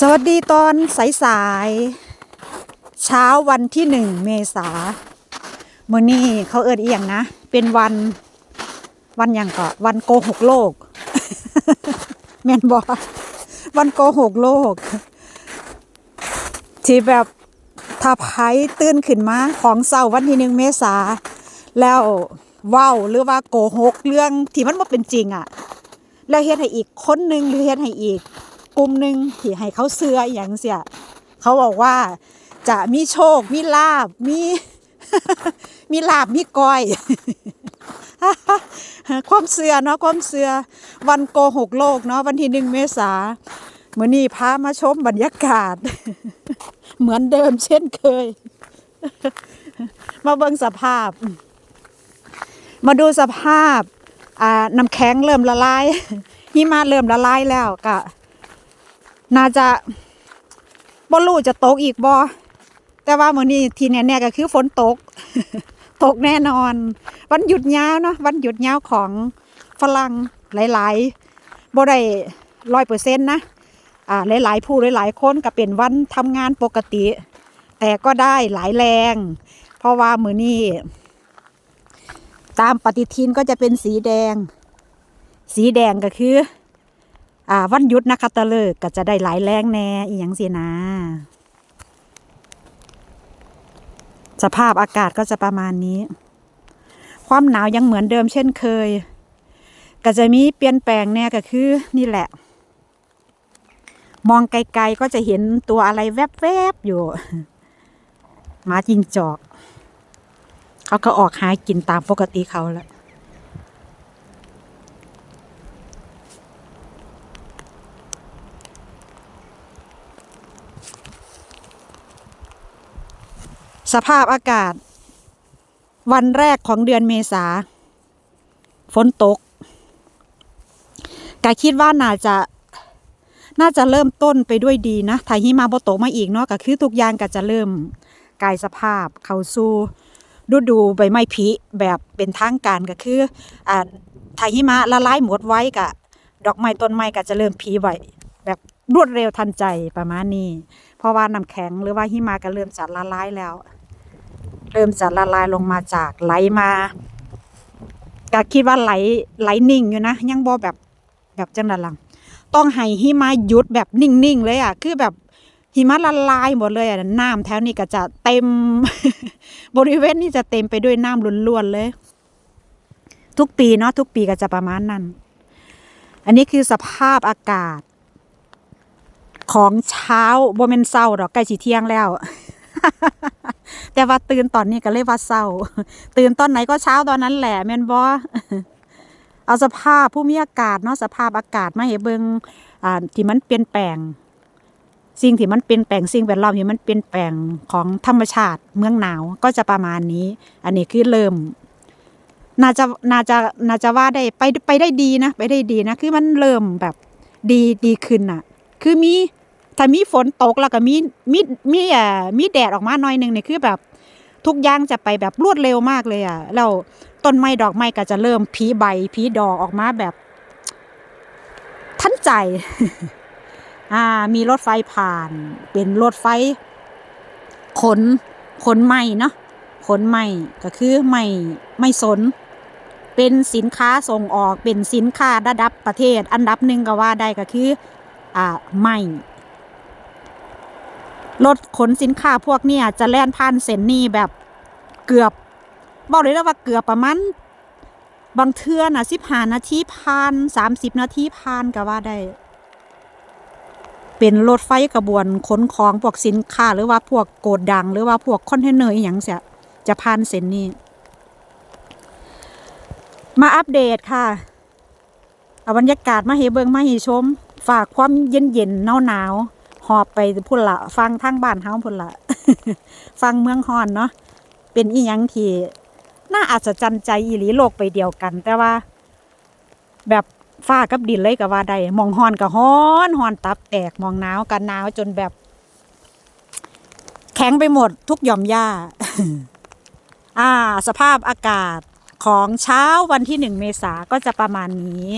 สวัสดีตอนสายๆเช้าวันที่หนึ่งเมษาเมื่อนี้เขาเอิดเอียงนะ เป็นวันวันอย่างก็วันโกหกโลก แมนบอวันโกหกโลก ที่แบบถ้าไพ่ตื่นขึ้นมาของเศร้าวันที่หนึ่งเมษา แล้วว้าหรือว่าโกหกเรื่องที่มันไม่เป็นจริงอะ่ะ แล้วเฮ็ดให้อีกคนหนึ่งหรือเฮ็ดให้อีก กลุ่มหนึ่งที่ให้เขาเสืออย่างเสียเขาบอกว่าจะมีโชค มีลาบมี มีลาบมีก้อย ความเสือเนาะความเสือวันโกหกโลกเนาะวันที่หนึ่งเมษาเมื่อนี้พามาชมบรรยากาศ เหมือนเดิมเช่นเคย มาเบิ่งสภาพ มาดูสภาพน้ำแข็งเริ่มละลายหิมะเริ่มละลายแล้วก็ น่าจะบ่รู้จะตกอีกบ่แต่ว่ามื้อนี้ที่แน่ๆก็คือฝนตก ตกแน่นอน วันหยุดยาวเนาะวันหยุดยาวของฝรั่งหลายๆบ่ได้ร้อยเปอร์เซ็นต์นะอ่าหลายๆ ผู้หลายๆคนก็เป็นวันทำงานปกติ แต่ก็ได้หลายแรง เพราะว่ามื้อนี้ตามปฏิทินก็จะเป็นสีแดง สีแดงก็คือ อ่าวันหยุดนะคะตะเลิกก็จะได้หลายแรงแน่อีหยังสินะสภาพอากาศก็จะประมาณนี้ ความหนาวยังเหมือนเดิมเช่นเคย ก็จะมีเปลี่ยนแปลงแน่ก็คือ นี่แหละ มองไกลๆก็จะเห็นตัวอะไรแวบๆอยู่หมาจิงจอก เขาก็ออกหากินตามปกติเขาแหละ สภาพอากาศ วันแรกของเดือนเมษา ฝนตกกาคิดว่าน่าจะน่าจะเริ่มต้นไปด้วยดีนะถ้าหิมะบ่ตกมาอีกเนาะก็คือทุกอย่างก็จะเริ่มกายสภาพเข้าสู่ฤดูใบไม้ผลิแบบเป็นทางการก็คืออ่าถ้าหิมะละลายหมดไว้ก็ดอกไม้ต้นไม้ก็จะเริ่มผลิไว้แบบ รวดเร็วทันใจประมาณนี้ เพราะว่าน้ำแข็งหรือว่าหิมะก็เริ่มจะละลายแล้ว เริ่มจะละลายลงมาจากไหลมาก็คิดว่าไหลไหลนิ่งอยู่นะ ยังบ่แบบแบบจังนั้นลัง ต้องให้หิมะหยุดแบบนิ่งๆเลยอะ คือแบบหิมะละลายหมดเลยอะน้ำแถวนี้ก็จะเต็ม บริเวณนี้จะเต็มไปด้วยน้ำล้วนๆเลย ทุกปีเนาะทุกปีก็จะประมาณนั้น อันนี้คือสภาพอากาศ ของเช้าบ่แม่นเช้าดอกใกล้สิเที่ยงแล้ว แต่ว่าตื่นตอนนี้ก็เลยว่าเศร้า ตื่นตอนไหนก็เช้าตอนนั้นแหละแม่นบ่เอาสภาพผู้มีอากาศเนาะสภาพอากาศมาให้เบิงอ่าที่มันเปลี่ยนแปลง สิ่งที่มันเปลี่ยนแปลงสิ่งแวดล้อมที่มันเปลี่ยนแปลงของธรรมชาติเมืองหนาวก็จะประมาณนี้ อันนี้คือเริ่มน่าจะน่าจะน่าจะว่าได้ไปไปได้ดีนะ ไปได้ดีนะ คือมันเริ่มแบบดีดีขึ้นน่ะ คือมี ถ้ามีฝนตกแล้วก็มีมีมีอ่ามีแดดออกมาหน่อยหนึงเนี่ยคือแบบทุกอย่างจะไปแบบรวดเร็วมากเลยอะแล้วต้นไม้ดอกไม้ก็จะเริ่มผีใบผีดอกออกมาแบบทันใจ อ่า มีรถไฟผ่าน เป็นรถไฟ ขน ขนไม้เนาะขนไม้ก็คือไม้ไม่สน เป็นสินค้าส่งออกเป็นสินค้าระดับประเทศ อันดับหนึ่งก็ว่าได้ก็คือ อ่าไม้ รถขนสินค้าพวกเนี้ยจะแล่นผ่านเส้นนี้แบบเกือบบอกเลยนะว่าเกือบประมาณบางเทือนะสิบห้านาทีผ่านสามสิบนาทีผ่านก็ว่าได้ เป็นรถไฟกระบวนขนของพวกสินค้าหรือว่าพวกโกดดัง หรือว่าพวกคอนเทนเนอร์อย่างเสียจะผ่านเส้นนี้ มาอัปเดตค่ะเอาบรรยากาศมาให้เบิงมาให้ชม ฝากความเย็นเย็นหนาวหนาว หอบไปพุ่นละฟังทางบ้านเฮาพุ่นละฟังเมืองฮอนเนาะเป็นอีหยังที่น่าอัศจรรย์ใจอีหลีโลกไปเดียวกัน แต่ว่า แบบฟ้ากับดินเลยก็ว่าได้หมองฮอนก็ฮ้อนฮอนตับแตกมองหนาวกันหนาวจนแบบ แข็งไปหมดทุกหย่อมหญ้าอ่า สภาพอากาศของเช้าวันที่หนึ่งเมษาก็จะประมาณนี้